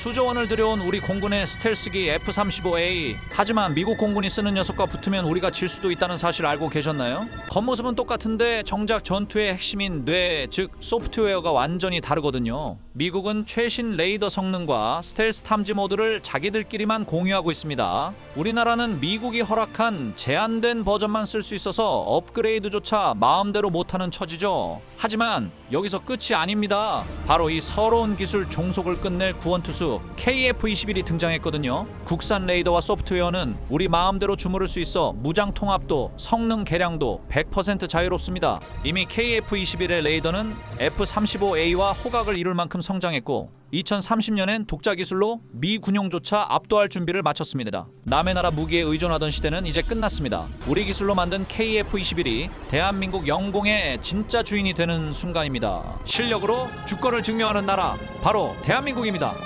수조 원을 들여온 우리 공군의 스텔스기 F-35A. 하지만 미국 공군이 쓰는 녀석과 붙으면 우리가 질 수도 있다는 사실 알고 계셨나요? 겉모습은 똑같은데 정작 전투의 핵심인 뇌, 즉 소프트웨어가 완전히 다르거든요. 미국은 최신 레이더 성능과 스텔스 탐지 모드를 자기들끼리만 공유하고 있습니다. 우리나라는 미국이 허락한 제한된 버전만 쓸 수 있어서 업그레이드조차 마음대로 못하는 처지죠. 하지만 여기서 끝이 아닙니다. 바로 이 서러운 기술 종속을 끝낼 구원투수 KF-21이 등장했거든요. 국산 레이더와 소프트웨어는 우리 마음대로 주무를 수 있어 무장 통합도 성능 개량도 100% 자유롭습니다. 이미 KF-21의 레이더는 F-35A와 호각을 이룰 만큼 성장했고 2030년엔 독자 기술로 미 군용조차 압도할 준비를 마쳤습니다. 남의 나라 무기에 의존하던 시대는 이제 끝났습니다. 우리 기술로 만든 KF-21이 대한민국 영공의 진짜 주인이 되는 순간입니다. 실력으로 주권을 증명하는 나라 바로 대한민국입니다.